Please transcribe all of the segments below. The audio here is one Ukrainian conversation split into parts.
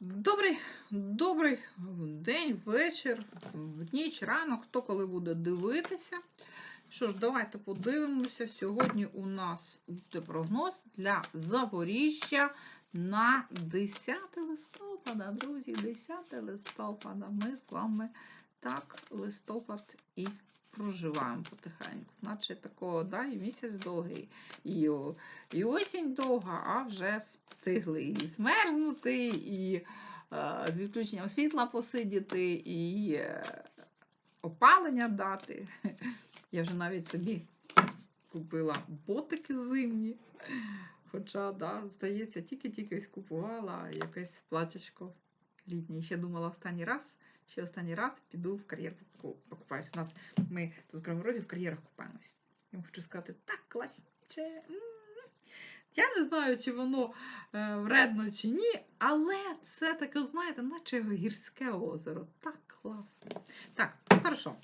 Добрий, добрий день, вечір, ніч, ранок, хто коли буде дивитися. Що ж, давайте подивимося. Сьогодні у нас буде прогноз для Запоріжжя на 10 листопада. Друзі, 10 листопада. Ми з вами так листопад і проживаємо потихеньку. Наче такого, да, і місяць довгий, і, і осінь довга, а вже встигли і змерзнути, і е, з відключенням світла посидіти, і е, опалення дати. Я вже навіть собі купила ботики зимні. Хоча, да, здається, тільки-тільки купувала якесь платячко літнє. Ще думала останній раз, ще останній раз піду в кар'єр поку- покупаюсь. У нас ми тут в Розі в кар'єрах купаємось. Я вам хочу сказати, так класніче. Я не знаю, чи воно е, вредно чи ні, але це таке, знаєте, наче гірське озеро. Так класно. Так, хорошо.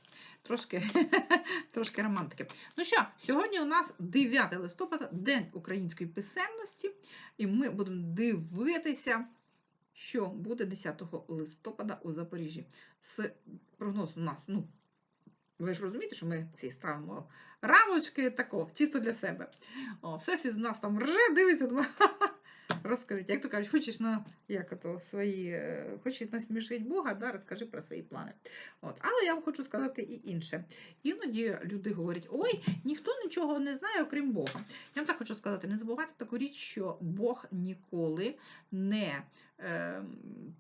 Трошки, трошки романтики. Ну що, сьогодні у нас 9 листопада, День української писемності, і ми будемо дивитися, що буде 10 листопада у Запоріжжі. З прогноз у нас, ну, ви ж розумієте, що ми ці ставимо рамочки тако, чисто для себе. О, все з нас там рже, дивиться, думає, «Ха-ха». як то кажуть, хочеш на як ото, свої, е, хочеш насмішити Бога, да, розкажи про свої плани. От. Але я вам хочу сказати і інше. Іноді люди говорять, ой, ніхто нічого не знає, окрім Бога. Я вам так хочу сказати, не забувайте таку річ, що Бог ніколи не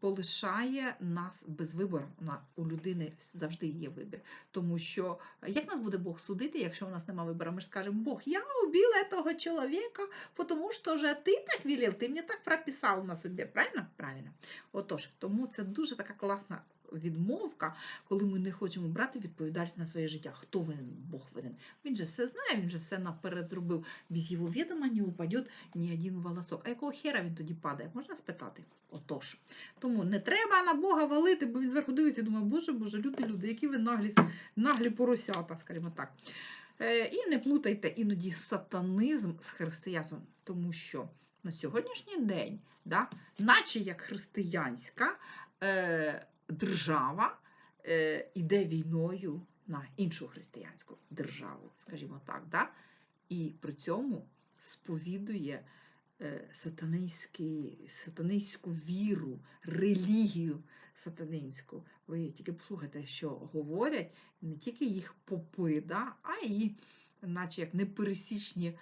полишає нас без вибору. У людини завжди є вибір. Тому що як нас буде Бог судити, якщо у нас немає вибору? Ми ж скажемо, Бог, я убила этого чоловіка, тому що же ти так вілів, ти мені так прописав на собі. Правильно? Правильно. Отож, тому це дуже така класна відмовка, коли ми не хочемо брати відповідальність на своє життя. Хто винен? Бог винен. Він же все знає, він же все наперед зробив. Без його відома не упаде ні один волосок. А якого хера він тоді падає? Можна спитати? Отож. Тому не треба на Бога валити, бо він зверху дивиться і думає, боже, боже, люди, люди, які ви наглі, наглі поросята, скажімо так. Е, і не плутайте іноді сатанизм з християнством, тому що на сьогоднішній день, да, наче як християнська е, держава е, іде війною на іншу християнську державу, скажімо так, да? і при цьому сповідує е, сатанинську віру, релігію сатанинську. Ви тільки послухайте, що говорять не тільки їх попи, да, а й наче як непересічні е,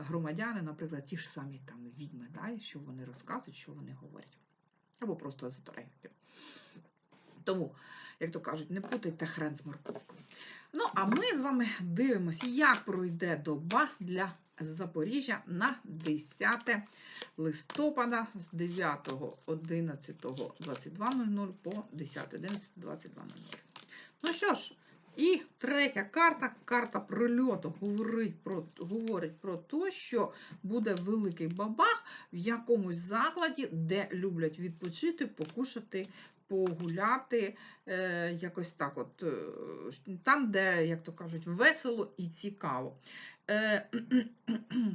громадяни, наприклад, ті ж самі там відьми, да, що вони розказують, що вони говорять. Або просто езотерики. Тому, як то кажуть, не путайте хрен з морковкою. Ну, а ми з вами дивимося, як пройде доба для Запоріжжя на 10 листопада з 9.11.22.00 по 10.11.22.00. Ну що ж, і третя карта, карта прильоту, говорить про, говорить про те, що буде великий бабах в якомусь закладі, де люблять відпочити, покушати, погуляти, е, якось так, от, е, там, де, як то кажуть, весело і цікаво. Е,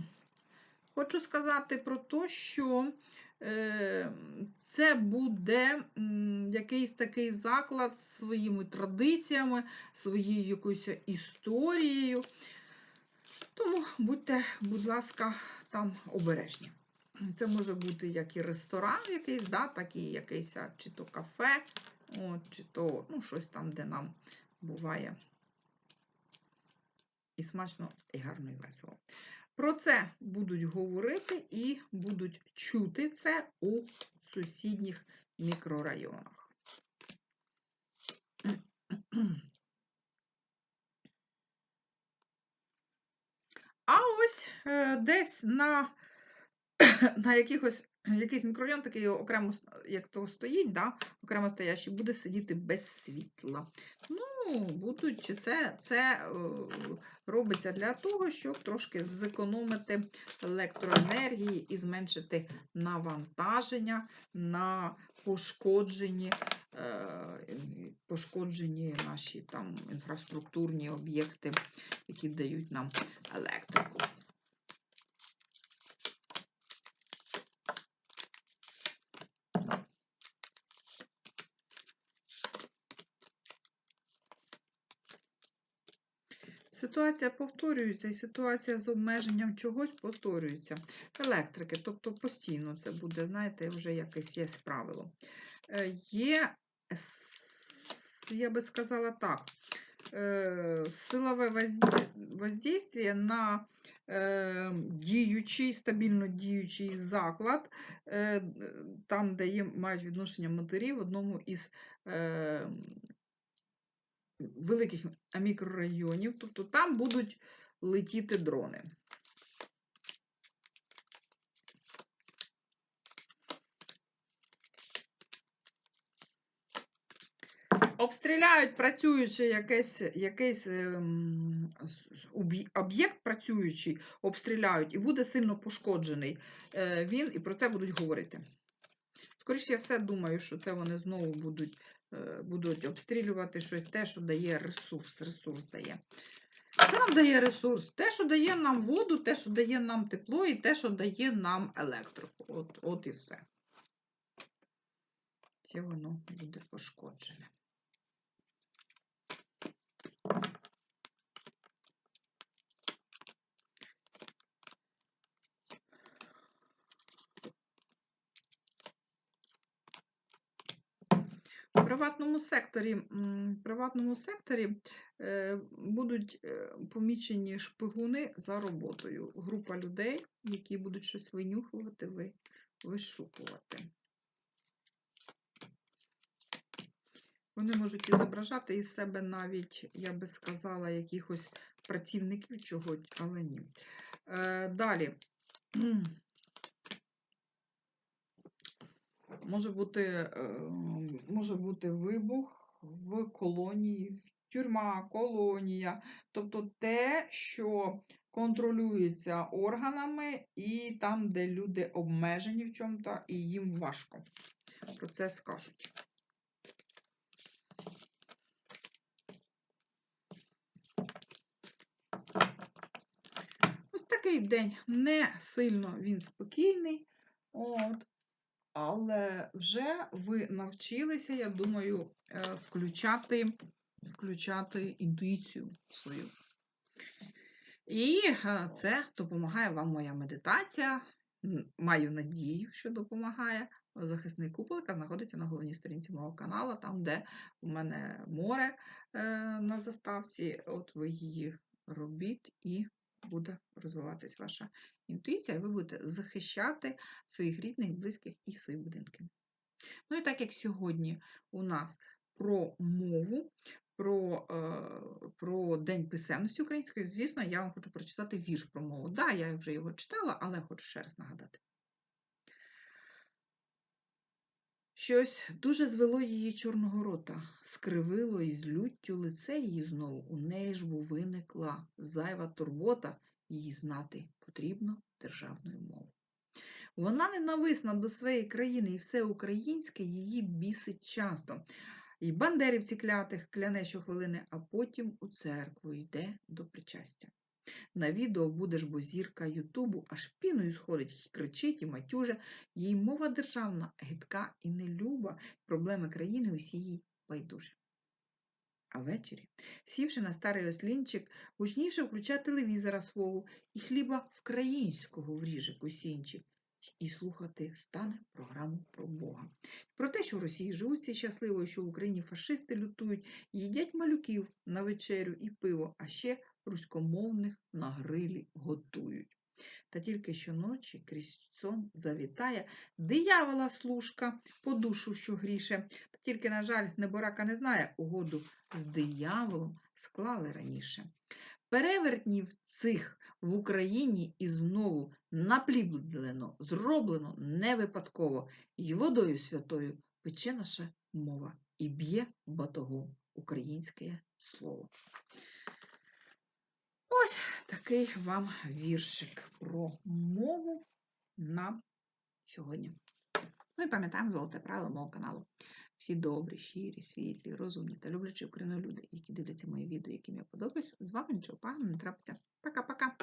хочу сказати про те, що це буде якийсь такий заклад з своїми традиціями, своєю якоюсь історією. Тому будьте, будь ласка, там обережні. Це може бути як і ресторан якийсь, да, так і якийсь чи то кафе, от, чи то ну, щось там, де нам буває і смачно, і гарно, і весело. Про це будуть говорити і будуть чути це у сусідніх мікрорайонах. А ось е, десь на, на якихось, якийсь мікрорайон, такий окремо, як то стоїть, да, окремо стоящий, буде сидіти без світла. Ну, будуть, це, це е, робиться для того, щоб трошки зекономити електроенергії і зменшити навантаження на пошкоджені, е, пошкоджені наші там інфраструктурні об'єкти, які дають нам електрику. Ситуація повторюється, і ситуація з обмеженням чогось повторюється. Електрики, тобто постійно це буде, знаєте, вже якесь є правило. Е, Є, я би сказала так, е, силове возд- воздействие на е, діючий, стабільно діючий заклад, там, де є, мають відношення матері в одному із великих мікрорайонів, тобто там будуть летіти дрони. Обстріляють працюючи якийсь, якийсь ем, об'єкт працюючий, обстріляють і буде сильно пошкоджений е, він, і про це будуть говорити. Скоріше, я все думаю, що це вони знову будуть, будуть обстрілювати щось, те, що дає ресурс. Ресурс дає. Що нам дає ресурс? Те, що дає нам воду, те, що дає нам тепло, і те, що дає нам електрику. От, от і все. Це воно буде пошкоджене. В приватному секторі, в приватному секторі е, будуть е, помічені шпигуни за роботою. Група людей, які будуть щось винюхувати, ви, вишукувати. Вони можуть і зображати із себе навіть, я би сказала, якихось працівників чогось, але ні. Е, далі. Може бути, е, може бути вибух в колонії, тюрма, колонія, тобто те, що контролюється органами, і там, де люди обмежені в чому-то, і їм важко. Про це скажуть. Ось такий день не сильно він спокійний. От. Але вже ви навчилися, я думаю, е, включати, включати інтуїцію свою. І е, це допомагає вам моя медитація. Маю надію, що допомагає. Захисний купол, яка знаходиться на головній сторінці мого каналу, там, де у мене море е, на заставці. От ви її робіть і буде розвиватись ваша інтуїція, і ви будете захищати своїх рідних, близьких і свої будинки. Ну і так як сьогодні у нас про мову, про, е, про День писемності української, звісно, я вам хочу прочитати вірш про мову. Да, я вже його читала, але хочу ще раз нагадати. Щось дуже звело її чорного рота, скривило із люттю лице її знову. У неї ж бо виникла зайва турбота, її знати потрібно державною мовою. Вона ненависна до своєї країни, і все українське її бісить часто. І бандерівці клятих кляне щохвилини, а потім у церкву йде до причастя. На відео будеш бо зірка Ютубу, аж піною сходить, кричить і матюже. Їй мова державна, гидка і нелюба, проблеми країни усі їй байдужі. А ввечері, сівши на старий ослінчик, гучніше включа телевізора свого і хліба вкраїнського вріже косінчик, і слухати стане програму про Бога. Про те, що в Росії живуть всі щасливо, що в Україні фашисти лютують, їдять малюків на вечерю і пиво, а ще руськомовних на грилі готують. Та тільки щоночі крізь сон завітає диявола служка по душу, що гріше. Та тільки, на жаль, неборака не знає, угоду з дияволом склали раніше. Перевертнів цих в Україні і знову напліблено, зроблено не випадково, й водою святою пече наша мова і б'є батогом українське слово. Ось такий вам віршик про мову на сьогодні. Ну і пам'ятаємо золоте правило мого каналу. Всі добрі, щирі, світлі, розумні та люблячі Україну люди, які дивляться мої відео, яким я подобаюсь, з вами нічого поганого не трапиться. Пока-пока!